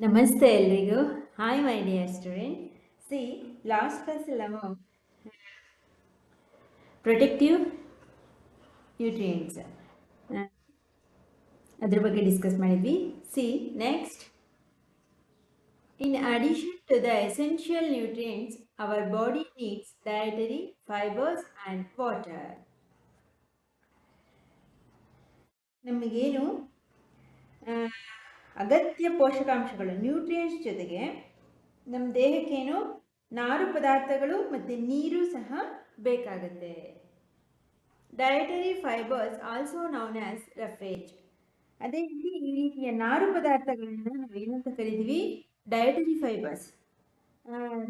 ನಮಸ್ತೆ ಎಲ್ರಿಗೂ. Hi my dear student see last ಕ್ಲಾಸಲ್ಲಿ ನಾವು ಪ್ರೊಟೆಕ್ಟಿವ್ ನ್ಯೂಟ್ರಿಯೆಂಟ್ಸ್ ಅದ್ರ ಬಗ್ಗೆ ಡಿಸ್ಕಸ್ ಮಾಡಿದ್ವಿ. See next in addition to the essential nutrients our body needs dietary fibres and water ನಮಗೇನು ಅಗತ್ಯ ಪೋಷಕಾಂಶಗಳು ನ್ಯೂಟ್ರಿಯೆಂಟ್ಸ್ ಜೊತೆಗೆ ನಮ್ಮ ದೇಹಕ್ಕೇನು ನಾರು ಪದಾರ್ಥಗಳು ಮತ್ತು ನೀರು ಸಹ ಬೇಕಾಗುತ್ತೆ. Dietary fibres also known as roughage ಅದೇ ರೀತಿ ಈ ರೀತಿಯ ನಾರು ಪದಾರ್ಥಗಳನ್ನ ನಾವು ಏನಂತ ಕರಿತೀವಿ? ಡಯಟರಿ ಫೈಬರ್ಸ್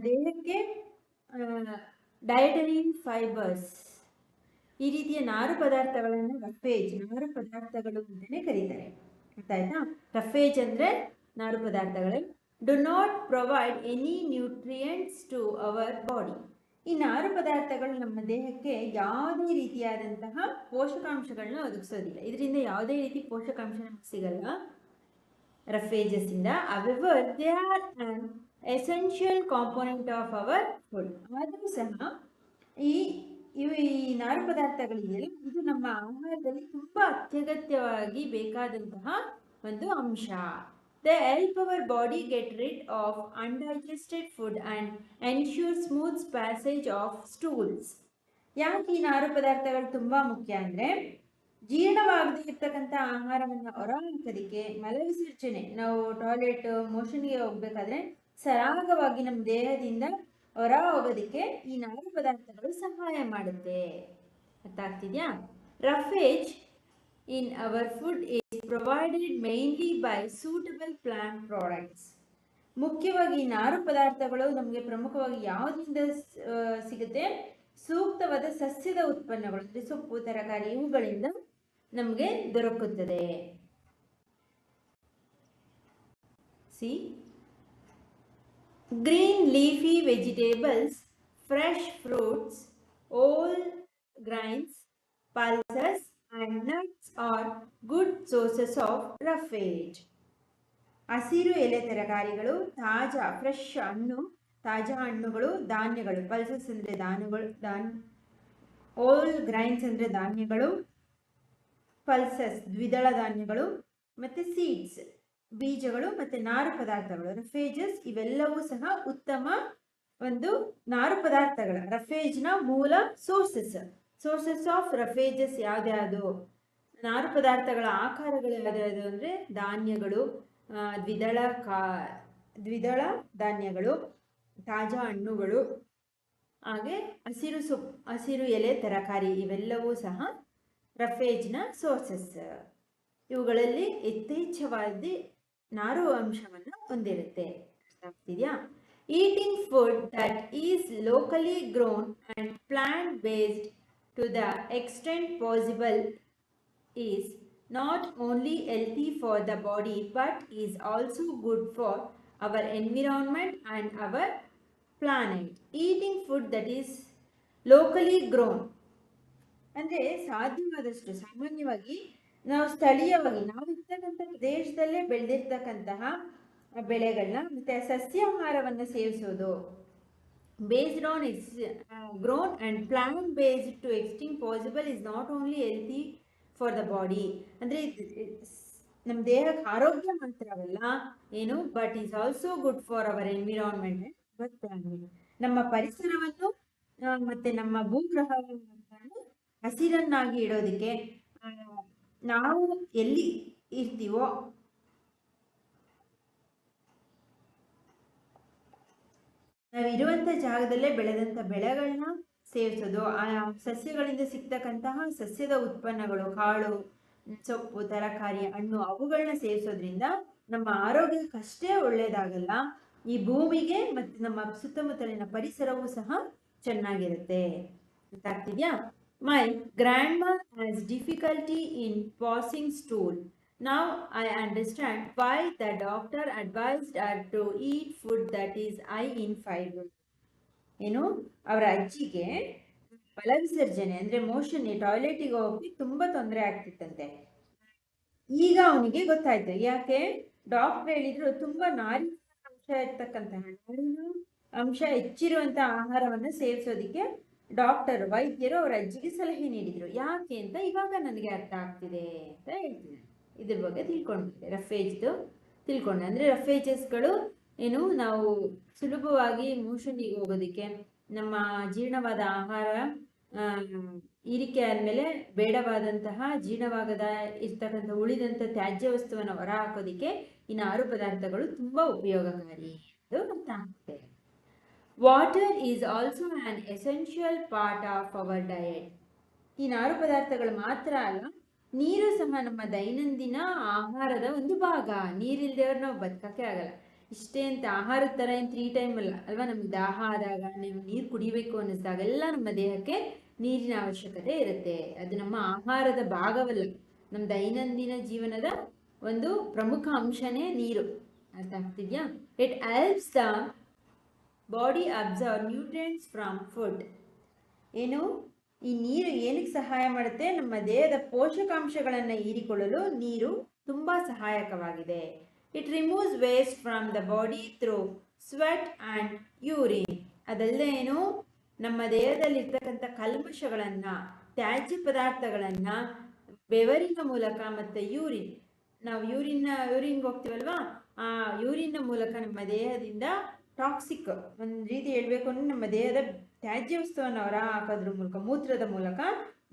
ದೇಹಕ್ಕೆ ಡಯಟರಿ ಫೈಬರ್ಸ್ ಈ ರೀತಿಯ ನಾರು ಪದಾರ್ಥಗಳನ್ನು ರಫೇಜ್ ನಾರು ಪದಾರ್ಥಗಳು ಅಂತಲೇ ಕರೀತಾರೆ. ಗೊತ್ತಾಯ್ತಾ ರಫೇಜ್ ಅಂದರೆ ನಾರು ಪದಾರ್ಥಗಳು. Do not provide any nutrients to our body ಈ ನಾರು ಪದಾರ್ಥಗಳು ನಮ್ಮ ದೇಹಕ್ಕೆ ಯಾವುದೇ ರೀತಿಯಾದಂತಹ ಪೋಷಕಾಂಶಗಳನ್ನ ಒದಗಿಸೋದಿಲ್ಲ. ಇದರಿಂದ ಯಾವುದೇ ರೀತಿ ಪೋಷಕಾಂಶ ನಮಗೆ ಸಿಗಲ್ಲ. ರಫೇಜಸ್ ಇಂದ. However they are essential component of our food ಆದರೂ ಸಹ ಈ ಇವು ಈ ನಾರು ಪದಾರ್ಥಗಳಿದೆಯಲ್ಲ ಇದು ನಮ್ಮ ಆಹಾರದಲ್ಲಿ ತುಂಬ ಅತ್ಯಗತ್ಯವಾಗಿ ಬೇಕಾದಂತಹ ಒಂದು ಅಂಶ. The help our body get rid of undigested food and ensure smooth passage of stools ಯಾಕೆ ಈ ನಾರು ಪದಾರ್ಥಗಳು ತುಂಬ ಮುಖ್ಯ ಅಂದರೆ ಜೀರ್ಣವಾಗದೇ ಇರ್ತಕ್ಕಂಥ ಆಹಾರವನ್ನು ಹೊರಹಾಕೋದಕ್ಕೆ ಮಲವಿಸರ್ಜನೆ, ನಾವು ಟಾಯ್ಲೆಟ್ ಮೋಷನ್ಗೆ ಹೋಗ್ಬೇಕಾದ್ರೆ ಸರಾಗವಾಗಿ ನಮ್ಮ ದೇಹದಿಂದ ಹೊರ ಹೋಗೋದಕ್ಕೆ ಈ ನಾರು ಪದಾರ್ಥಗಳು ಸಹಾಯ ಮಾಡುತ್ತೆ. ಅರ್ಥ ಆಗ್ತಿದ್ಯಾ? Roughage in our food is provided mainly by suitable plant products ಮುಖ್ಯವಾಗಿ ಈ ನಾರು ಪದಾರ್ಥಗಳು ನಮಗೆ ಪ್ರಮುಖವಾಗಿ ಯಾವುದರಿಂದ ಸಿಗುತ್ತೆ? ಸೂಕ್ತವಾದ ಸಸ್ಯದ ಉತ್ಪನ್ನಗಳು, ಅಂದರೆ ಸೊಪ್ಪು, ತರಕಾರಿ, ಇವುಗಳಿಂದ ನಮಗೆ ದೊರಕುತ್ತದೆ. See green leafy vegetables, fresh fruits, whole grains, pulses, and nuts are good sources of roughage. ಹಸಿರು ಎಲೆ ತರಕಾರಿಗಳು ತಾಜಾ ಫ್ರೆಶ್ ಹಣ್ಣು ತಾಜಾ ಹಣ್ಣುಗಳು ಧಾನ್ಯಗಳು ಪಲ್ಸಸ್ ಅಂದರೆ ಧಾನ್ಯಗಳು ಧಾನ್ ಓಲ್ ಗ್ರೈನ್ಸ್ ಅಂದರೆ ಧಾನ್ಯಗಳು ಪಲ್ಸಸ್ ದ್ವಿದಳ ಧಾನ್ಯಗಳು ಮತ್ತು ಸೀಡ್ಸ್ ಬೀಜಗಳು ಮತ್ತು ನಾರು ಪದಾರ್ಥಗಳು ರಫೇಜಸ್ ಇವೆಲ್ಲವೂ ಸಹ ಉತ್ತಮ ಒಂದು ನಾರು ಪದಾರ್ಥಗಳ ರಫೇಜ್ನ ಮೂಲ ಸೋರ್ಸಸ್ ಸೋರ್ಸಸ್ ಆಫ್ ರಫೇಜಸ್ ಯಾವ್ದ್ಯಾವುದು ನಾರು ಪದಾರ್ಥಗಳ ಆಕಾರಗಳು ಯಾವ್ದ್ಯಾವುದು ಅಂದರೆ ಧಾನ್ಯಗಳು ದ್ವಿದಳ ಕಾ, ದ್ವಿದಳ ಧಾನ್ಯಗಳು, ತಾಜಾ ಹಣ್ಣುಗಳು, ಹಾಗೆ ಹಸಿರು ಸೊಪ್ಪು, ಹಸಿರು ಎಲೆ, ತರಕಾರಿ ಇವೆಲ್ಲವೂ ಸಹ ರಫೇಜ್ನ ಸೋರ್ಸಸ್. ಇವುಗಳಲ್ಲಿ ಯಥೇಚ್ಛವಾದ ನಾರು ಅಂಶವನ್ನು ಹೊಂದಿರುತ್ತೆ. ಆಗ್ತಿದ್ಯಾ? Eating food that is locally grown and plant based to the extent possible is not only healthy for the body but is also good for our environment and our planet eating food that is locally grown ಅಂದರೆ ಸಾಧ್ಯವಾದಷ್ಟು ಸಾಮಾನ್ಯವಾಗಿ ನಾವು ಸ್ಥಳೀಯವಾಗಿ, ನಾವು ಇರ್ತಕ್ಕಂಥ ಪ್ರದೇಶದಲ್ಲೇ ಬೆಳೆದಿರ್ತಕ್ಕಂತಹ ಬೆಳೆಗಳನ್ನ, ಮತ್ತೆ ಸಸ್ಯಾಹಾರವನ್ನು ಸೇವಿಸೋದು. Based on is grown and and based to extent possible possible not only only for the body body. ಅಂದರೆ ನಮ್ಮ ದೇಹಕ್ಕೆ ಆರೋಗ್ಯ ಮಾತ್ರವಲ್ಲ, ಏನು but is also good for our environment planet ನಮ್ಮ ಪರಿಸರವನ್ನು ಮತ್ತೆ ನಮ್ಮ ಭೂಗ್ರಹವನ್ನು ಹಸಿರನ್ನಾಗಿ ಇಡೋದಕ್ಕೆ ನಾವು ಎಲ್ಲಿ ಇರ್ತೀವೋ ನಾವಿರುವಂಥ ಜಾಗದಲ್ಲೇ ಬೆಳೆದಂಥ ಬೆಳೆಗಳನ್ನ ಸೇವಿಸೋದು. ಆ ಸಸ್ಯಗಳಿಂದ ಸಿಗ್ತಕ್ಕಂತಹ ಸಸ್ಯದ ಉತ್ಪನ್ನಗಳು, ಕಾಳು, ಸೊಪ್ಪು, ತರಕಾರಿ, ಹಣ್ಣು ಅವುಗಳನ್ನ ಸೇವಿಸೋದ್ರಿಂದ ನಮ್ಮ ಆರೋಗ್ಯಕ್ಕಷ್ಟೇ ಒಳ್ಳೆಯದಾಗಲ್ಲ ಈ ಭೂಮಿಗೆ ಮತ್ತು ನಮ್ಮ ಸುತ್ತಮುತ್ತಲಿನ ಪರಿಸರವೂ ಸಹ ಚೆನ್ನಾಗಿರುತ್ತೆ. ಗೊತ್ತಾಗ್ತಿದ್ಯಾ? Grandma has difficulty in passing stool Now I understand why the doctor advised her to eat food that is high in fiber. ಏನು ಅವರ ಅಜ್ಜಿಗೆ ಮಲ ವಿಸರ್ಜನೆ ಅಂದರೆ ಮೋಷನ್ ಟಾಯ್ಲೆಟಿಗೆ ಹೋಗಿ ತುಂಬ ತೊಂದರೆ ಆಗ್ತಿತ್ತಂತೆ. ಈಗ ಅವನಿಗೆ ಗೊತ್ತಾಯ್ತು. ಯಾಕೆ? ಡಾಕ್ಟರ್ ಹೇಳಿದ್ರು ತುಂಬಾ ನಾರಿನ ಅಂಶ ಇರ್ತಕ್ಕಂತಹ ನಾರಿನ ಅಂಶ ಹೆಚ್ಚಿರುವಂತಹ ಆಹಾರವನ್ನು ಸೇವಿಸೋದಿಕ್ಕೆ ಡಾಕ್ಟರ್ ವೈದ್ಯರು ಅವರ ಅಜ್ಜಿಗೆ ಸಲಹೆ ನೀಡಿದರು. ಯಾಕೆ ಅಂತ ಇವಾಗ ನನಗೆ ಅರ್ಥ ಆಗ್ತಿದೆ ಅಂತ ಹೇಳ್ತೀನಿ ಇದ್ರ ಬಗ್ಗೆ ತಿಳ್ಕೊಂಡಿದ್ದೆ. ರಫೇಜ್ದು ತಿಳ್ಕೊಂಡೆ. ಅಂದರೆ ರಫೇಜಸ್ಗಳು ಏನು ನಾವು ಸುಲಭವಾಗಿ ಮೋಷನಿಗೆ ಹೋಗೋದಕ್ಕೆ ನಮ್ಮ ಜೀರ್ಣವಾದ ಆಹಾರ ಈರಿಕೆ ಆದಮೇಲೆ ಬೇಡವಾದಂತಹ ಜೀರ್ಣವಾಗದ ಇರ್ತಕ್ಕಂಥ ಉಳಿದಂಥ ತ್ಯಾಜ್ಯ ವಸ್ತುವನ್ನು ಹೊರ ಹಾಕೋದಿಕ್ಕೆ ಈ ನಾರು ಪದಾರ್ಥಗಳು ತುಂಬ ಉಪಯೋಗಕಾರಿ. Water is also an essential part of our diet ಈ ನಾರು ಪದಾರ್ಥಗಳು ಮಾತ್ರ ಅಲ್ಲ, ನೀರು ಸಹ ನಮ್ಮ ದೈನಂದಿನ ಆಹಾರದ ಒಂದು ಭಾಗ. ನೀರಿಲ್ದೇವ್ರು ನಾವು ಬದುಕಕ್ಕೆ ಆಗಲ್ಲ. ಇಷ್ಟೇ ಅಂತ ಆಹಾರದ ಥರ ಏನು ತ್ರೀ ಟೈಮ್ ಅಲ್ಲ. ಅಲ್ವಾ? ನಮ್ಗೆ ದಾಹ ಆದಾಗ, ನೀವು ನೀರು ಕುಡಿಬೇಕು ಅನ್ನಿಸ್ದಾಗೆಲ್ಲ ನಮ್ಮ ದೇಹಕ್ಕೆ ನೀರಿನ ಅವಶ್ಯಕತೆ ಇರುತ್ತೆ. ಅದು ನಮ್ಮ ಆಹಾರದ ಭಾಗವಲ್ಲ. ನಮ್ಮ ದೈನಂದಿನ ಜೀವನದ ಒಂದು ಪ್ರಮುಖ ಅಂಶನೇ ನೀರು. ಅರ್ಥ ಆಗ್ತಿದ್ಯಾ? It helps the body absorb nutrients from food ಏನು? ಈ ನೀರು ಏನಕ್ಕೆ ಸಹಾಯ ಮಾಡುತ್ತೆ? ನಮ್ಮ ದೇಹದ ಪೋಷಕಾಂಶಗಳನ್ನು ಹೀರಿಕೊಳ್ಳಲು ನೀರು ತುಂಬ ಸಹಾಯಕವಾಗಿದೆ. It removes waste from the body through sweat and urine ಅದಲ್ಲದೆ ಏನು? ನಮ್ಮ ದೇಹದಲ್ಲಿರ್ತಕ್ಕಂಥ ಕಲ್ಮಶಗಳನ್ನು, ತ್ಯಾಜ್ಯ ಪದಾರ್ಥಗಳನ್ನು, ಬೆವರಿನ ಮೂಲಕ ಮತ್ತು ಯೂರಿನ್ ನಾವು ಯೂರಿನ್ನ ಯೂರಿನ್ಗೆ ಹೋಗ್ತೀವಲ್ವಾ? ಆ ಯೂರಿನ ಮೂಲಕ ನಮ್ಮ ದೇಹದಿಂದ ಟಾಕ್ಸಿಕ್ ಒಂದು ರೀತಿ ಹೇಳಬೇಕು ಅಂದರೆ ನಮ್ಮ ದೇಹದ ತ್ಯಾಜ್ಯ ವಸ್ತುವನ್ನು ಹೊರ ಹಾಕೋದ್ರ ಮೂಲಕ, ಮೂತ್ರದ ಮೂಲಕ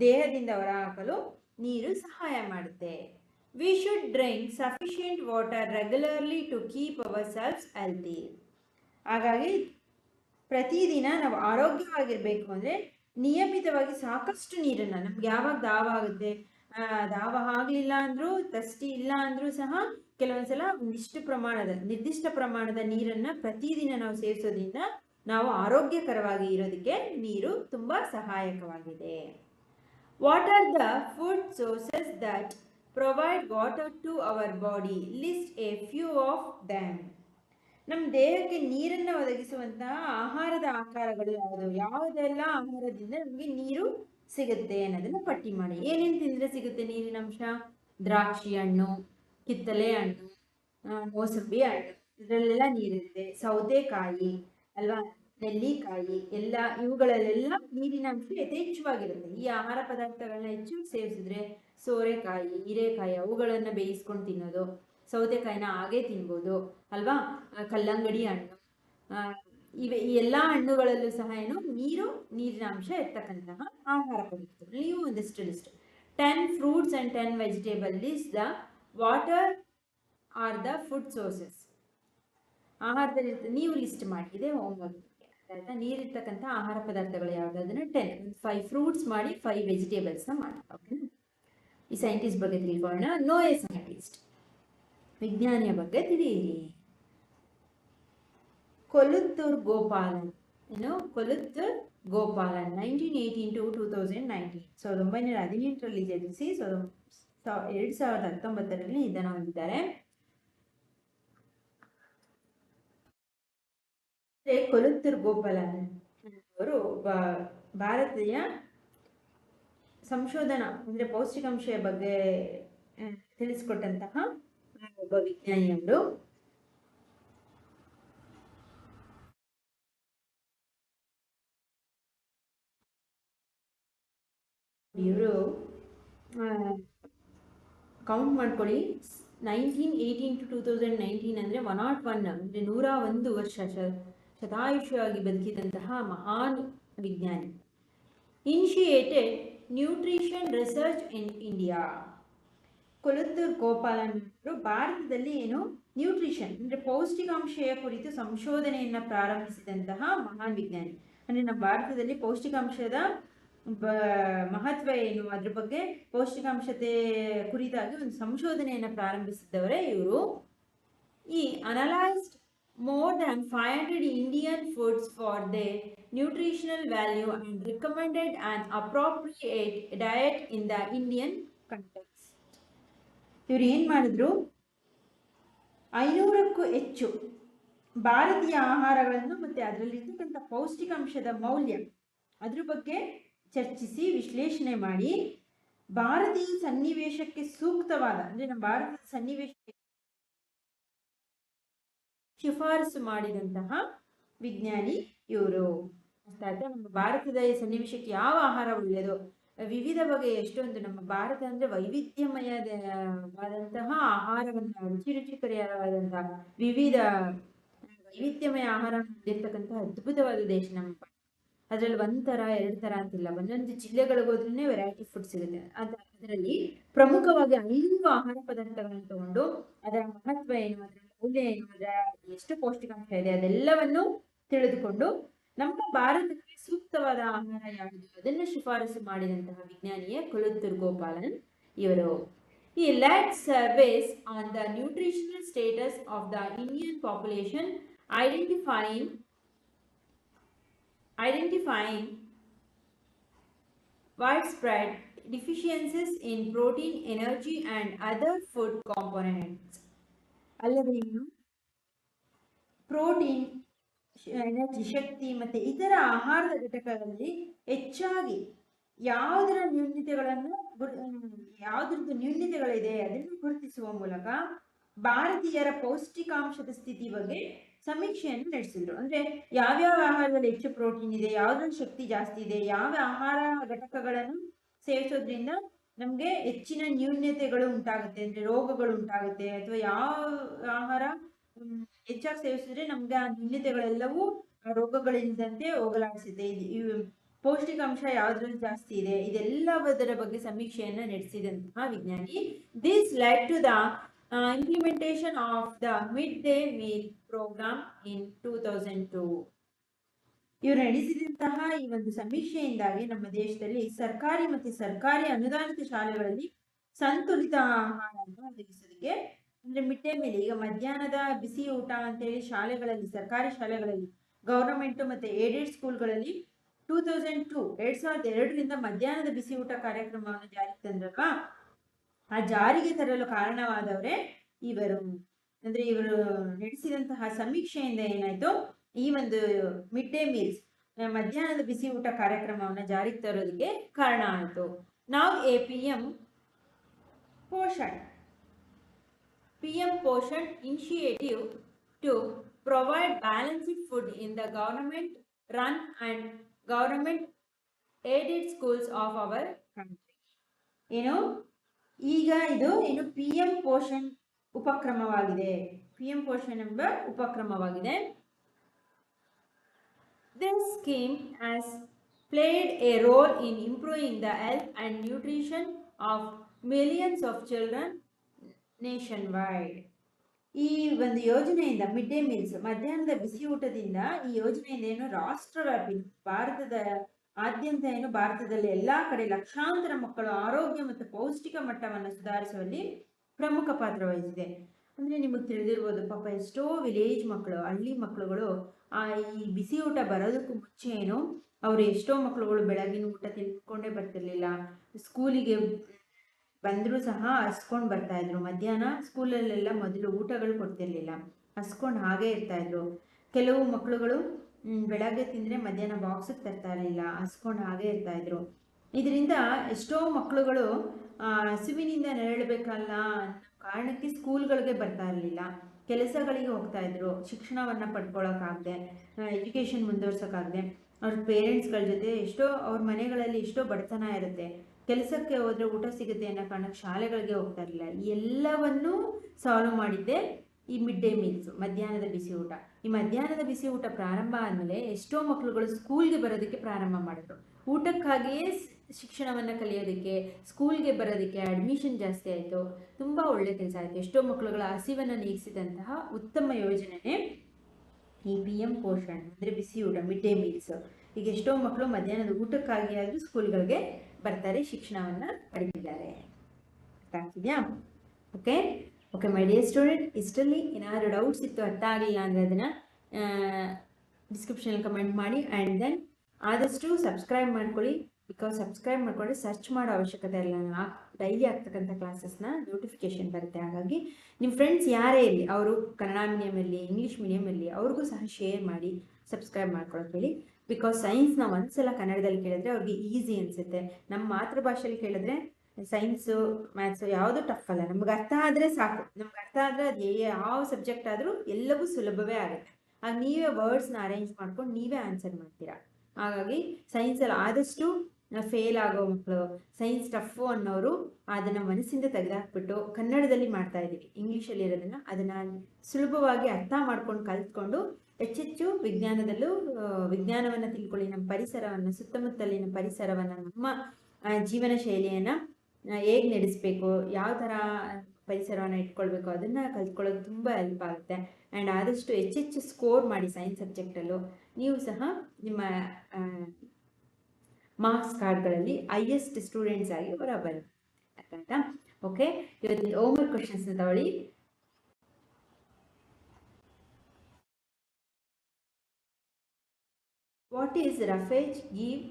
ದೇಹದಿಂದ ಹೊರ ಹಾಕಲು ನೀರು ಸಹಾಯ ಮಾಡುತ್ತೆ. We should drink sufficient water regularly to keep ourselves healthy ಹಾಗಾಗಿ ಪ್ರತಿದಿನ ನಾವು ಆರೋಗ್ಯವಾಗಿರಬೇಕು ಅಂದರೆ ನಿಯಮಿತವಾಗಿ ಸಾಕಷ್ಟು ನೀರನ್ನು, ನಮ್ಗೆ ಯಾವಾಗ ದಾವ ಆಗುತ್ತೆ? ದಾವ ಆಗಲಿಲ್ಲ ಅಂದರೂ, ತಷ್ಟಿ ಇಲ್ಲ ಅಂದರೂ ಸಹ ಕೆಲವೊಂದ್ಸಲ ಒಂದಿಷ್ಟು ಪ್ರಮಾಣದ, ನಿರ್ದಿಷ್ಟ ಪ್ರಮಾಣದ ನೀರನ್ನು ಪ್ರತಿದಿನ ನಾವು ಸೇವಿಸೋದ್ರಿಂದ ನಾವು ಆರೋಗ್ಯಕರವಾಗಿ ಇರೋದಕ್ಕೆ ನೀರು ತುಂಬ ಸಹಾಯಕವಾಗಿದೆ. What are the food sources that provide water to our body list a few of them ನಮ್ಮ ದೇಹಕ್ಕೆ ನೀರನ್ನು ಒದಗಿಸುವಂತಹ ಆಹಾರದ ಆಕಾರಗಳು ಯಾವುದು? ಯಾವುದೆಲ್ಲ ಆಹಾರದಿಂದ ನಮಗೆ ನೀರು ಸಿಗುತ್ತೆ ಅನ್ನೋದನ್ನ ಪಟ್ಟಿ ಮಾಡಿ. ಏನೇನು ತಿಂದರೆ ಸಿಗುತ್ತೆ ನೀರಿನ ಅಂಶ? ದ್ರಾಕ್ಷಿ ಹಣ್ಣು. ಕಿತ್ತಲೆ ಹಣ್ಣು ಮೋಸಂಬಿ ಹಣ್ಣು, ಇದರಲ್ಲೆಲ್ಲ ನೀರಿರುತ್ತೆ. ಸೌತೆಕಾಯಿ ಅಲ್ವಾ? ನೆಲ್ಲಿಕಾಯಿ, ಎಲ್ಲ ಇವುಗಳಲ್ಲೆಲ್ಲ ನೀರಿನ ಅಂಶ ಯಥೇಚ್ಛವಾಗಿರುತ್ತೆ. ಈ ಆಹಾರ ಪದಾರ್ಥಗಳನ್ನ ಹೆಚ್ಚು ಸೇವಿಸಿದ್ರೆ ಸೋರೆಕಾಯಿ, ಹೀರೆಕಾಯಿ ಅವುಗಳನ್ನು ಬೇಯಿಸ್ಕೊಂಡು ತಿನ್ನೋದು, ಸೌತೆಕಾಯಿನ ಹಾಗೆ ತಿನ್ಬೋದು ಅಲ್ವಾ? ಕಲ್ಲಂಗಡಿ ಹಣ್ಣು ಇವೆ, ಈ ಎಲ್ಲ ಹಣ್ಣುಗಳಲ್ಲೂ ಸಹ ಏನು? ನೀರು, ನೀರಿನ ಅಂಶ ಇರ್ತಕ್ಕಂತಹ ಆಹಾರ ಪದಾರ್ಥಗಳು. ನೀವು ಒಂದಿಷ್ಟು list ten fruits and ten vegetable is the water are the food sources. ಆಹಾರದಲ್ಲಿ ನೀವು ಲಿಸ್ಟ್ ಮಾಡಿ. ಇದೆ ಹೋಮ್ವರ್ಕ್ ಆಯ್ತಾ? ನೀರಿರ್ತಕ್ಕಂಥ ಆಹಾರ ಪದಾರ್ಥಗಳು ಯಾವುದು ಅದನ್ನು ಟೆನ್ ಒಂದು ಫೈವ್ ಫ್ರೂಟ್ಸ್ ಮಾಡಿ ಫೈವ್ ವೆಜಿಟೇಬಲ್ಸ್ನ ಮಾಡಿ. ಓಕೆನಾ ಈ ಸೈಂಟಿಸ್ಟ್ ಬಗ್ಗೆ ತಿಳ್ಕೊಳ್ಳೋಣ. ನೋ ಎ ಸೈಂಟಿಸ್ಟ್ ವಿಜ್ಞಾನಿಯ ಬಗ್ಗೆ ತಿಳಿಯಿರಿ. ಕೊಲುತ್ತೂರ್ ಗೋಪಾಲನ್. ಏನು? Coluthur Gopalan. Nineteen eighteen to two thousand nineteen ಸಾವಿರದ ಒಂಬೈನೂರ ಹದಿನೆಂಟರಲ್ಲಿ ಜನಿಸಿ ಸಾವಿರದ ಎರಡು ಸಾವಿರದ ಹತ್ತೊಂಬತ್ತರಲ್ಲಿ ನಿಧನ ಹೊಂದಿದ್ದಾರೆ. ಕೊಲುತ್ತೂರ್ ಗೋಪಾಲನ್ ಅವರು ಭಾರತೀಯ ಸಂಶೋಧನಾ, ಅಂದ್ರೆ ಪೌಷ್ಟಿಕಾಂಶದ ಬಗ್ಗೆ ತಿಳಿಸಿಕೊಟ್ಟಂತಹ ತಿಳಿಸ್ಕೊಟ್ಟಂತಹ ಒಬ್ಬ ವಿಜ್ಞಾನಿಯವರು ಇವರು ಕೌಂಟ್ ಮಾಡ್ಕೊಳ್ಳಿ. Nineteen eighteen to two thousand nineteen ಅಂದರೆ ಒನ್ ನಾಟ್ ಒನ್ ಅಂದರೆ ನೂರ ಒಂದು ವರ್ಷ ಶತಾಯುಷವಾಗಿ ಬದುಕಿದಂತಹ ಮಹಾನ್ ವಿಜ್ಞಾನಿ. Initiated nutrition research in India Coluthur Gopalan ಅವರು ಭಾರತದಲ್ಲಿ ಏನು? ನ್ಯೂಟ್ರಿಷನ್ ಅಂದರೆ ಪೌಷ್ಟಿಕಾಂಶಯ ಕುರಿತು ಸಂಶೋಧನೆಯನ್ನು ಪ್ರಾರಂಭಿಸಿದಂತಹ ಮಹಾನ್ ವಿಜ್ಞಾನಿ. ಅಂದರೆ ನಮ್ಮ ಭಾರತದಲ್ಲಿ ಪೌಷ್ಟಿಕಾಂಶದ ಮಹತ್ವ ಏನು? ಅದ್ರ ಬಗ್ಗೆ ಪೌಷ್ಟಿಕಾಂಶತೆ ಕುರಿತಾಗಿ ಒಂದು ಸಂಶೋಧನೆಯನ್ನು ಪ್ರಾರಂಭಿಸಿದ್ದವರೇ ಇವರು. He analysed more than five hundred Indian foods for their nutritional value and recommended and appropriate diet in the Indian context ಇವ್ರು ಏನು ಮಾಡಿದ್ರು? ಐನೂರಕ್ಕೂ ಹೆಚ್ಚು ಭಾರತೀಯ ಆಹಾರಗಳನ್ನು ಮತ್ತು ಅದರಲ್ಲಿರ್ತಕ್ಕಂಥ ಪೌಷ್ಟಿಕಾಂಶದ ಮೌಲ್ಯ ಅದ್ರ ಬಗ್ಗೆ ಚರ್ಚಿಸಿ, ವಿಶ್ಲೇಷಣೆ ಮಾಡಿ ಭಾರತೀಯ ಸನ್ನಿವೇಶಕ್ಕೆ ಸೂಕ್ತವಾದ, ಅಂದ್ರೆ ನಮ್ಮ ಭಾರತದ ಸನ್ನಿವೇಶಕ್ಕೆ ಶಿಫಾರಸು ಮಾಡಿದಂತಹ ವಿಜ್ಞಾನಿ ಇವರು ಅರ್ಥ ನಮ್ಮ ಭಾರತದ ಸನ್ನಿವೇಶಕ್ಕೆ ಯಾವ ಆಹಾರ ಒಳ್ಳೆಯದು, ವಿವಿಧ ಬಗೆಯ ಎಷ್ಟೊಂದು ನಮ್ಮ ಭಾರತ ಅಂದ್ರೆ ವೈವಿಧ್ಯಮಯವಾದಂತಹ ಆಹಾರವನ್ನು, ರುಚಿ ರುಚಿಕರವಾದಂತಹ ವಿವಿಧ ವೈವಿಧ್ಯಮಯ ಆಹಾರ ಹೊಂದಿರತಕ್ಕಂತಹ ಅದ್ಭುತವಾದ ದೇಶ ನಮ್ಮ. ಅದ್ರಲ್ಲಿ ಒಂದ್ ತರ ಎರಡ್ ತರ ಅಂತಿಲ್ಲ. ಒಂದೊಂದು ಜಿಲ್ಲೆಗಳಿಗೆ ಹೋದ್ರೇನೆ ವೆರೈಟಿ ಫುಡ್ ಸಿಗುತ್ತೆ. ಅದ- ಅದರಲ್ಲಿ ಪ್ರಮುಖವಾಗಿ ಐದು ಆಹಾರ ಪದಾರ್ಥಗಳನ್ನು ತಗೊಂಡು ಅದರ ಮಹತ್ವ ಏನು ಅದರ ಮೌಲ್ಯ ಏನು ಅದರ ಎಷ್ಟು ಪೌಷ್ಟಿಕಾಂಶ ಇದೆ ಅದೆಲ್ಲವನ್ನು ತಿಳಿದುಕೊಂಡು ನಮ್ಮ ಭಾರತಕ್ಕೆ ಸೂಕ್ತವಾದ ಆಹಾರ ಯಾವುದು? ಅದನ್ನು ಶಿಫಾರಸು ಮಾಡಿದಂತಹ ವಿಜ್ಞಾನಿಯೇ ಕೊಳುತ್ತೂರು ಗೋಪಾಲನ್ ಇವರು. He led surveys on the nutritional status of the Indian population identifying identifying widespread deficiencies in protein, energy, and other food components. ಅಲ್ಲದೆ ಇನ್ನು ಪ್ರೋಟೀನ್ ಎನರ್ಜಿ ಶಕ್ತಿ ಮತ್ತು ಇತರ ಆಹಾರದ ಘಟಕಗಳಲ್ಲಿ ಹೆಚ್ಚಾಗಿ ಯಾವುದರ ನ್ಯೂನ್ಯತೆಗಳನ್ನು ಯಾವುದ್ರದ್ದು ನ್ಯೂನ್ಯತೆಗಳಿದೆ ಅದನ್ನು ಗುರುತಿಸುವ ಮೂಲಕ ಭಾರತೀಯರ ಪೌಷ್ಟಿಕಾಂಶದ ಸ್ಥಿತಿ ಬಗ್ಗೆ ಸಮೀಕ್ಷೆಯನ್ನು ನಡೆಸಿದ್ರು. ಅಂದ್ರೆ ಯಾವ್ಯಾವ ಆಹಾರದಲ್ಲಿ ಹೆಚ್ಚು ಪ್ರೋಟೀನ್ ಇದೆ, ಯಾವ್ದ್ರಲ್ಲಿ ಶಕ್ತಿ ಜಾಸ್ತಿ ಇದೆ, ಯಾವ ಆಹಾರ ಘಟಕಗಳನ್ನು ಸೇವಿಸೋದ್ರಿಂದ ನಮ್ಗೆ ಹೆಚ್ಚಿನ ನ್ಯೂನ್ಯತೆಗಳು ಉಂಟಾಗುತ್ತೆ, ಅಂದ್ರೆ ರೋಗಗಳು ಉಂಟಾಗುತ್ತೆ, ಅಥವಾ ಯಾವ ಆಹಾರ ಹೆಚ್ಚಾಗಿ ಸೇವಿಸಿದ್ರೆ ನಮ್ಗೆ ಆ ನ್ಯೂನ್ಯತೆಗಳೆಲ್ಲವೂ ರೋಗಗಳಿಂದಂತೆ ಹೋಗಲಾಡಿಸುತ್ತೆ. ಇದು ಪೌಷ್ಟಿಕಾಂಶ ಯಾವ್ದ್ರಲ್ಲಿ ಜಾಸ್ತಿ ಇದೆ, ಇದೆಲ್ಲದರ ಬಗ್ಗೆ ಸಮೀಕ್ಷೆಯನ್ನ ನಡೆಸಿದಂತಹ ವಿಜ್ಞಾನಿ. This led to the the mid day meal programme in two thousand two ಇವರು ನಡೆಸಿದಂತಹ ಈ ಒಂದು ಸಮೀಕ್ಷೆಯಿಂದಾಗಿ ನಮ್ಮ ದೇಶದಲ್ಲಿ ಸರ್ಕಾರಿ ಮತ್ತು ಸರ್ಕಾರಿ ಅನುದಾನಿತ ಶಾಲೆಗಳಲ್ಲಿ ಸಂತುಲಿತ ಆಹಾರವನ್ನು ಒದಗಿಸೋದಕ್ಕೆ, ಅಂದ್ರೆ ಮಿಡ್ ಡೇ ಮೀಲ್ ಈಗ ಮಧ್ಯಾಹ್ನದ ಬಿಸಿ ಊಟ ಅಂತೇಳಿ ಶಾಲೆಗಳಲ್ಲಿ, ಸರ್ಕಾರಿ ಶಾಲೆಗಳಲ್ಲಿ ಗವರ್ನಮೆಂಟ್ ಮತ್ತೆ ಏಡೆಡ್ ಸ್ಕೂಲ್ಗಳಲ್ಲಿ ಟೂ ತೌಸಂಡ್ ಟೂ ಎರಡ್ ಸಾವಿರದ ಎರಡರಿಂದ ಮಧ್ಯಾಹ್ನದ ಬಿಸಿ ಊಟ ಕಾರ್ಯಕ್ರಮವನ್ನು ಜಾರಿಗೆ ತಂದ್ರಲ್ವಾ ಆ ಜಾರಿಗೆ ತರಲು ಕಾರಣವಾದವರೇ ಇವರು. ಅಂದ್ರೆ ಇವರು ನಡೆಸಿದಂತಹ ಸಮೀಕ್ಷೆಯಿಂದ ಏನಾಯ್ತು? ಈ ಒಂದು ಮಿಡ್ ಡೇ ಮೀಲ್ಸ್ ಮಧ್ಯಾಹ್ನದ ಬಿಸಿ ಊಟ ಕಾರ್ಯಕ್ರಮವನ್ನು ಜಾರಿಗೆ ತರೋದಕ್ಕೆ ಕಾರಣ ಆಯಿತು. ನಾವು a P M Poshan P M Poshan initiative to provide balanced food in the government run and government aided schools of our country ಏನು? ಈಗ ಇದು ಏನು ಪಿ ಎಂ ಪೋಷಣ್ ಉಪಕ್ರಮವಾಗಿದೆ. ಪಿ ಎಂ ಪೋಷಣ್ ಎಂಬ ಉಪಕ್ರಮವಾಗಿದೆ. This scheme has played a role in improving the health and nutrition of millions of children nationwide ಈ ಒಂದು ಯೋಜನೆಯಿಂದ mid day meals ಮಧ್ಯಾಹ್ನದ ಬಿಸಿ ಊಟದಿಂದ ಈ ಯೋಜನೆಯಿಂದ ಏನು ರಾಷ್ಟ್ರವ್ಯಾಪಿ ಭಾರತದ ಆದ್ಯಂತ ಏನು ಭಾರತದಲ್ಲಿ ಎಲ್ಲಾ ಕಡೆ ಲಕ್ಷಾಂತರ ಮಕ್ಕಳು ಆರೋಗ್ಯ ಮತ್ತು ಪೌಷ್ಟಿಕ ಮಟ್ಟವನ್ನು ಸುಧಾರಿಸುವಲ್ಲಿ ಪ್ರಮುಖ ಪಾತ್ರ ವಹಿಸಿದೆ. ಅಂದ್ರೆ ನಿಮಗೆ ತಿಳಿದಿರ್ಬೋದು, ಪಾಪ ಎಷ್ಟೋ ವಿಲೇಜ್ ಮಕ್ಕಳು, ಹಳ್ಳಿ ಮಕ್ಕಳುಗಳು ಆ ಈ ಬಿಸಿ ಊಟ ಬರೋದಕ್ಕೂ ಮುಂಚೆ ಏನು ಅವರು ಎಷ್ಟೋ ಮಕ್ಕಳುಗಳು ಬೆಳಗಿನ ಊಟ ತಿನ್ಕೊಂಡೇ ಬರ್ತಿರ್ಲಿಲ್ಲ. ಸ್ಕೂಲಿಗೆ ಬಂದರೂ ಸಹ ಹಸ್ಕೊಂಡು ಬರ್ತಾ ಇದ್ರು. ಮಧ್ಯಾಹ್ನ ಸ್ಕೂಲಲ್ಲೆಲ್ಲ ಮೊದಲು ಊಟಗಳು ಕೊಡ್ತಿರ್ಲಿಲ್ಲ. ಹಸ್ಕೊಂಡು ಹಾಗೆ ಇರ್ತಾ ಇದ್ರು. ಕೆಲವು ಮಕ್ಕಳುಗಳು ಬೆಳಗ್ಗೆ ತಿಂದರೆ ಮಧ್ಯಾಹ್ನ ಬಾಕ್ಸಿಗೆ ತರ್ತಾ ಇರಲಿಲ್ಲ ಹಸ್ಕೊಂಡು ಹಾಗೆ ಇರ್ತಾ ಇದ್ರು. ಇದರಿಂದ ಎಷ್ಟೋ ಮಕ್ಕಳುಗಳು ಹಸುವಿನಿಂದ ನೆರಳಬೇಕಲ್ಲ ಅನ್ನೋ ಕಾರಣಕ್ಕೆ ಸ್ಕೂಲ್ಗಳಿಗೆ ಬರ್ತಾ ಇರಲಿಲ್ಲ. ಕೆಲಸಗಳಿಗೆ ಹೋಗ್ತಾ ಇದ್ರು. ಶಿಕ್ಷಣವನ್ನು ಪಡ್ಕೊಳಕ್ಕಾಗದೆ ಎಜುಕೇಶನ್ ಮುಂದುವರ್ಸೋಕ್ಕಾಗದೆ. ಅವ್ರ ಪೇರೆಂಟ್ಸ್ಗಳ ಜೊತೆ ಎಷ್ಟೋ, ಅವ್ರ ಮನೆಗಳಲ್ಲಿ ಎಷ್ಟೋ ಬಡತನ ಇರುತ್ತೆ. ಕೆಲಸಕ್ಕೆ ಹೋದರೆ ಊಟ ಸಿಗುತ್ತೆ ಅನ್ನೋ ಕಾರಣಕ್ಕೆ ಶಾಲೆಗಳಿಗೆ ಹೋಗ್ತಾ ಇರಲಿಲ್ಲ. ಎಲ್ಲವನ್ನೂ ಸಾಲ್ವ್ ಮಾಡಿದ್ದೆ ಈ ಮಿಡ್ ಡೇ ಮೀಲ್ಸ್ ಮಧ್ಯಾಹ್ನದ ಬಿಸಿ ಊಟ. ಈ ಮಧ್ಯಾಹ್ನದ ಬಿಸಿ ಊಟ ಪ್ರಾರಂಭ ಆದಮೇಲೆ ಎಷ್ಟೋ ಮಕ್ಕಳುಗಳು ಸ್ಕೂಲ್ಗೆ ಬರೋದಕ್ಕೆ ಪ್ರಾರಂಭ ಮಾಡಿದ್ರು. ಊಟಕ್ಕಾಗಿಯೇ ಶಿಕ್ಷಣವನ್ನ ಕಲಿಯೋದಕ್ಕೆ ಸ್ಕೂಲ್ಗೆ ಬರೋದಕ್ಕೆ ಅಡ್ಮಿಷನ್ ಜಾಸ್ತಿ ಆಯಿತು. ತುಂಬ ಒಳ್ಳೆ ಕೆಲಸ ಆಯಿತು. ಎಷ್ಟೋ ಮಕ್ಕಳುಗಳ ಹಸಿವನ್ನು ನೀಗಿಸಿದಂತಹ ಉತ್ತಮ ಯೋಜನೆನೇ ಈ ಪಿ ಎಂ ಪೋಷಣ್ ಅಂದರೆ ಬಿಸಿ ಊಟ ಮಿಡ್ ಡೇ ಮೀಲ್ಸ್ ಈಗ ಎಷ್ಟೋ ಮಕ್ಕಳು ಮಧ್ಯಾಹ್ನದ ಊಟಕ್ಕಾಗಿ ಆದರೂ ಸ್ಕೂಲ್ಗಳಿಗೆ ಬರ್ತಾರೆ, ಶಿಕ್ಷಣವನ್ನು ಪಡೆದಿದ್ದಾರೆ. Okay okay my dear student ಇಷ್ಟರಲ್ಲಿ ಏನಾದರೂ ಡೌಟ್ಸ್ ಇತ್ತು ಅರ್ಥ ಆಗಲಿಲ್ಲ ಅಂದರೆ ಅದನ್ನು ಡಿಸ್ಕ್ರಿಪ್ಷನಲ್ಲಿ ಕಮೆಂಟ್ ಮಾಡಿ. ಆ್ಯಂಡ್ ದೆನ್ ಆದಷ್ಟು ಸಬ್ಸ್ಕ್ರೈಬ್ ಮಾಡ್ಕೊಳ್ಳಿ. ಬಿಕಾಸ್ ಸಬ್ಸ್ಕ್ರೈಬ್ ಮಾಡಿಕೊಂಡ್ರೆ ಸರ್ಚ್ ಮಾಡೋ ಅವಶ್ಯಕತೆ ಇಲ್ಲ. ಡೈಲಿ ಆಗ್ತಕ್ಕಂಥ ಕ್ಲಾಸಸ್ನ ನೋಟಿಫಿಕೇಶನ್ ಬರುತ್ತೆ. ಹಾಗಾಗಿ ನಿಮ್ಮ ಫ್ರೆಂಡ್ಸ್ ಯಾರೇ ಇರಲಿ, ಅವರು ಕನ್ನಡ ಮೀಡಿಯಮ್ ಇರಲಿ ಇಂಗ್ಲೀಷ್ ಮೀಡಿಯಮ್ ಇರಲಿ, ಅವ್ರಿಗೂ ಸಹ ಶೇರ್ ಮಾಡಿ ಸಬ್ಸ್ಕ್ರೈಬ್ ಮಾಡ್ಕೊಳಕ್ಕೆ ಹೇಳಿ ಬಿಕಾಸ್ ಸೈನ್ಸ್ನ ಒಂದ್ಸಲ ಕನ್ನಡದಲ್ಲಿ ಕೇಳಿದ್ರೆ ಅವ್ರಿಗೆ ಈಸಿ ಅನಿಸುತ್ತೆ. ನಮ್ಮ ಮಾತೃಭಾಷೆಯಲ್ಲಿ ಕೇಳಿದ್ರೆ ಸೈನ್ಸು ಮ್ಯಾಥ್ಸು ಯಾವುದು ಟಫ್ ಅಲ್ಲ. ನಮ್ಗೆ ಅರ್ಥ ಆದರೆ ಸಾಕು. ನಮ್ಗೆ ಅರ್ಥ ಆದರೆ ಅದು ಯಾವ ಸಬ್ಜೆಕ್ಟ್ ಆದರೂ ಎಲ್ಲವೂ ಸುಲಭವೇ ಆಗುತ್ತೆ. ಆಗ ನೀವೇ ವರ್ಡ್ಸ್ನ ಅರೇಂಜ್ ಮಾಡ್ಕೊಂಡು ನೀವೇ ಆನ್ಸರ್ ಮಾಡ್ತೀರಾ. ಹಾಗಾಗಿ ಸೈನ್ಸಲ್ಲಿ ಆದಷ್ಟು ಫೇಲ್ ಆಗೋ ಮಕ್ಕಳು ಸೈನ್ಸ್ ಟಫು ಅನ್ನೋರು ಅದನ್ನು ಮನಸ್ಸಿಂದ ತೆಗೆದಾಕ್ಬಿಟ್ಟು ಕನ್ನಡದಲ್ಲಿ ಮಾಡ್ತಾ ಇದ್ದೀವಿ. ಇಂಗ್ಲೀಷಲ್ಲಿ ಇರೋದನ್ನು ಅದನ್ನು ಸುಲಭವಾಗಿ ಅರ್ಥ ಮಾಡ್ಕೊಂಡು ಕಲ್ತ್ಕೊಂಡು ಹೆಚ್ಚೆಚ್ಚು ವಿಜ್ಞಾನದಲ್ಲೂ ವಿಜ್ಞಾನವನ್ನು ತಿಳ್ಕೊಳ್ಳಿ. ನಮ್ಮ ಪರಿಸರವನ್ನು, ಸುತ್ತಮುತ್ತಲಿನ ಪರಿಸರವನ್ನು, ನಮ್ಮ ಜೀವನ ಶೈಲಿಯನ್ನು ಹೇಗೆ ನಡೆಸಬೇಕು, ಯಾವ ಥರ ಪರಿಸರವನ್ನು ಇಟ್ಕೊಳ್ಬೇಕು ಅದನ್ನು ಕಲ್ತ್ಕೊಳ್ಳೋದು ತುಂಬ ಹೆಲ್ಪ್ ಆಗುತ್ತೆ. ಆ್ಯಂಡ್ ಆದಷ್ಟು ಹೆಚ್ಚೆಚ್ಚು ಸ್ಕೋರ್ ಮಾಡಿ ಸೈನ್ಸ್ ಸಬ್ಜೆಕ್ಟಲ್ಲೂ ನೀವು ಸಹ ನಿಮ್ಮ ಮಾರ್ಕ್ಸ್ ಕಾರ್ಡ್ಗಳಲ್ಲಿ ಹೈಯೆಸ್ಟ್ ಸ್ಟೂಡೆಂಟ್ಸ್ ಆಗಿ ಹೊರ ಬರುತ್ತೆ ಆಯ್ತಾ ಓಕೆ ಇವತ್ತಿನ ಹೋಮ್ವರ್ಕ್ ಕ್ವಶನ್ಸ್ನ ತಗೊಳ್ಳಿ. What is roughage give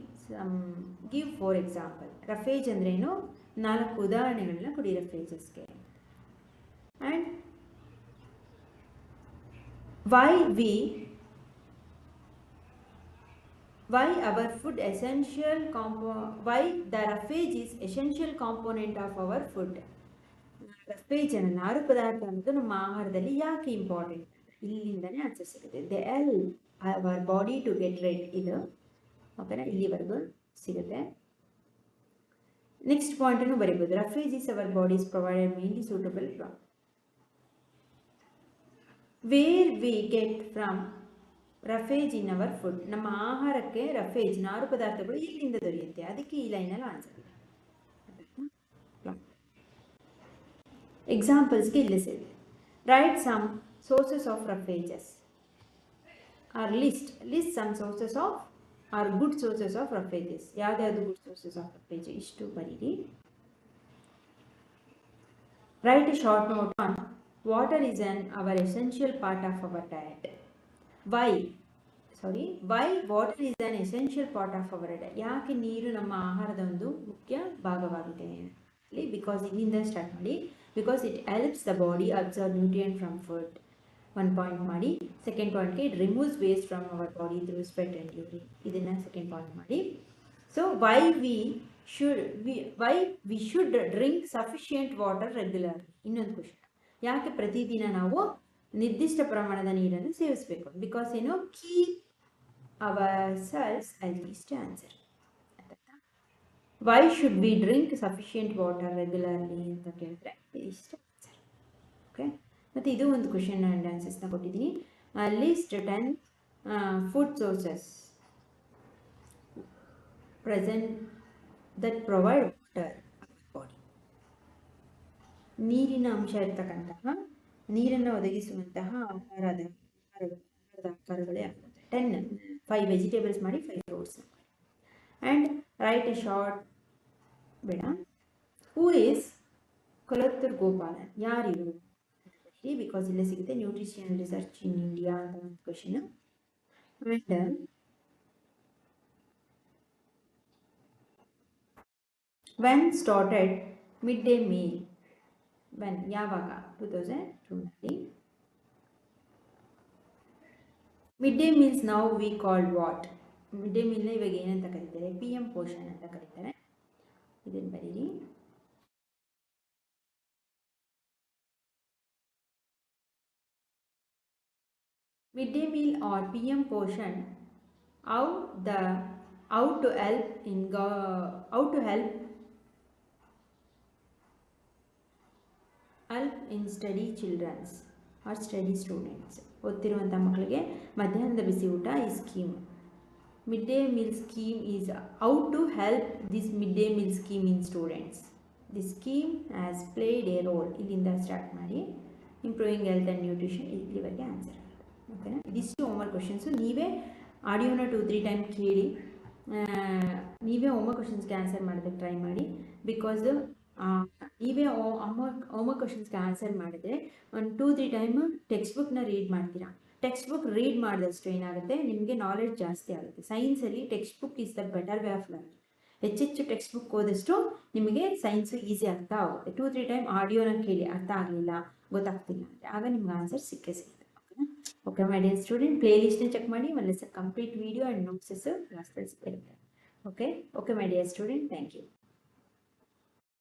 give for example roughage ಅಂದ್ರೇನು? ನಾಲ್ಕು ಉದಾಹರಣೆಗಳನ್ನ ಕೊಡಿ ರಫೇಜಸ್ಗೆ and why we why our food essential component why the roughage is essential component of our food roughage ಅನ್ನ ನಾರು ಪದಾರ್ಥ ಅನ್ನೋದು ನಮ್ಮ ಆಹಾರದಲ್ಲಿ ಯಾಕೆ ಇಂಪಾರ್ಟೆಂಟ್ ಇಲ್ಲಿಂದನೇ ಆನ್ಸರ್ ಸಿಗುತ್ತೆ. They help our body to get rid ಇದು ಓಕೆನಾ ಇಲ್ಲಿವರೆಗೂ ಸಿಗುತ್ತೆ. ನೆಕ್ಸ್ಟ್ ಪಾಯಿಂಟನ್ನು ಬರೀಬೋದು. Roughage is our body's provided mainly suitable from where we get from roughage in our food ನಮ್ಮ ಆಹಾರಕ್ಕೆ ರಫೇಜ್ ನಾರು ಪದಾರ್ಥಗಳು ಎಲ್ಲಿಂದ ದೊರೆಯುತ್ತೆ? ಅದಕ್ಕೆ ಈ ಲೈನಲ್ಲಿ ಆನ್ಸರ್ ಎಕ್ಸಾಂಪಲ್ಸ್ಗೆ ಇಲ್ಲಿ ಇದೆ write some sources of roughages are list list some sources of are good sources of roughages ಯಾವ್ದಾದ್ರು ಗುಡ್ ಸೋರ್ಸಸ್ ಆಫ್ ರಫೇಜ್ ಇಷ್ಟು ಬರೀರಿ. Write short note on water is an our essential part of our diet why sorry why water is an essential part of our diet ಯಾಕೆ ನೀರು ನಮ್ಮ ಆಹಾರದ ಒಂದು ಮುಖ್ಯ ಭಾಗವಾಗಿದೆ ಬಿಕಾಸ್ ಇಲ್ಲಿಂದ ಸ್ಟಾರ್ಟ್ ಮಾಡಿ because it helps the body absorb nutrient from food one point ಮಾಡಿ second ಪಾಯಿಂಟ್ಗೆ it removes waste from our body through sweat and urine ಇದನ್ನು ಸೆಕೆಂಡ್ ಪಾಯಿಂಟ್ ಮಾಡಿ. So why we should we why we should drink sufficient water regular ಇನ್ನೊಂದು question ಯಾಕೆ ಪ್ರತಿದಿನ ನಾವು ನಿರ್ದಿಷ್ಟ ಪ್ರಮಾಣದ ನೀರನ್ನು ಸೇವಿಸಬೇಕು? ಬಿಕಾಸ್ ಏನು keep ourselves at least answer why should be drink sufficient water regularly ಅಂತ ಕೇಳಿದ್ರೆ ಇಷ್ಟ ಆನ್ಸರ್ ಓಕೆ ಮತ್ತು ಇದು ಒಂದು ಕ್ವಶನ್ ಆ್ಯಂಡ್ ಆನ್ಸರ್ಸ್ನ ಕೊಟ್ಟಿದ್ದೀನಿ. List ten food sources present that provide water body ನೀರಿನ ಅಂಶ ಇರ್ತಕ್ಕಂತಹ, ನೀರನ್ನು ಒದಗಿಸುವಂತಹ ಆಹಾರದ ಆಹಾರದ ಆಕಾರಗಳೇ ಆಗುತ್ತೆ ಟೆನ್ ಫೈವ್ ವೆಜಿಟೇಬಲ್ಸ್ ಮಾಡಿ five fruits and write a short ಬೇಡ. ಹೂ ಈಸ್ ಕೊಲತ್ತೂರ್ ಗೋಪಾಲನ್ ಯಾರಿವರು? ಬಿಕಾಸ್ ಇಲ್ಲೇ ಸಿಗುತ್ತೆ ನ್ಯೂಟ್ರಿಷನ್ ರಿಸರ್ಚ್ ಇನ್ ಇಂಡಿಯಾ ಅಂತ ಒಂದು question and when started mid day meal when ಯಾವಾಗ ಟೂ ತೌಸಂಡ್ ಟೂನಲ್ಲಿ ಮಿಡ್ ಡೇ ಮೀಲ್ಸ್ ನಾವು we called what mid day ಮೀಲ್ನ ಇವಾಗ ಏನಂತ ಕರೀತಾರೆ ಪಿ ಎಂ ಪೋಷಣ್ ಅಂತ ಕರೀತಾರೆ ಇದನ್ನು ಬರೀರಿ mid meal R P M Poshan how the how to help in go, how to help help in study children's or study students. ಓದ್ತಿರುವಂಥ ಮಕ್ಕಳಿಗೆ ಮಧ್ಯಾಹ್ನದ ಬಿಸಿ ಊಟ ಈ scheme mid day meal scheme is how to help this mid day meal scheme in students the scheme has played a role ಇಲ್ಲಿಂದ start ಮಾಡಿ improving health and nutrition ಇಲ್ಲಿವರೆಗೆ answer ಓಕೆನಾ? ಇದಿಷ್ಟು ಹೋಮ್ವರ್ಕ್ ಕ್ವಶನ್ಸು ನೀವೇ ಆಡಿಯೋನ ಟು ತ್ರೀ ಟೈಮ್ ಕೇಳಿ ನೀವೇ homework ಕ್ವಶನ್ಸ್ಗೆ answer ಮಾಡೋದಕ್ಕೆ ಟ್ರೈ ಮಾಡಿ. ಬಿಕಾಸ್ ನೀವೇ ಹೋಮ್ವರ್ಕ್ ಹೋಮ್ವರ್ಕ್ ಕ್ವಶನ್ಸ್ಗೆ ಆನ್ಸರ್ ಮಾಡಿದ್ರೆ, ಒಂದು ಟೂ ತ್ರೀ ಟೈಮ್ ಟೆಕ್ಸ್ಟ್ ಬುಕ್ನ ರೀಡ್ ಮಾಡ್ತೀರಾ? ಟೆಕ್ಸ್ಟ್ ಬುಕ್ ರೀಡ್ ಮಾಡಿದಷ್ಟು ಏನಾಗುತ್ತೆ? ನಿಮಗೆ ನಾಲೆಡ್ಜ್ ಜಾಸ್ತಿ ಆಗುತ್ತೆ. ಸೈನ್ಸಲ್ಲಿ text book is the better way of learning ಹೆಚ್ಚೆಚ್ಚು ಟೆಕ್ಸ್ಟ್ ಬುಕ್ ಓದಷ್ಟು ನಿಮಗೆ ಸೈನ್ಸು ಈಸಿ ಆಗ್ತಾ ಹೋಗುತ್ತೆ. ಟೂ ತ್ರೀ ಟೈಮ್ ಆಡಿಯೋನ ಕೇಳಿ ಅರ್ಥ ಆಗಲಿಲ್ಲ, ಗೊತ್ತಾಗ್ತಿಲ್ಲ ಅಂದರೆ ಆಗ ನಿಮ್ಗೆ ಆನ್ಸರ್ ಸಿಕ್ಕೇ ಸಿಗುತ್ತೆ ಓಕೆ ಮೈ ಡಿಯರ್ ಸ್ಟೂಡೆಂಟ್ ಪ್ಲೇ ಲಿಸ್ಟ್ನ ಚೆಕ್ ಮಾಡಿ ಒಂದು complete video and notes class ಇರುತ್ತೆ okay okay my dear student thank you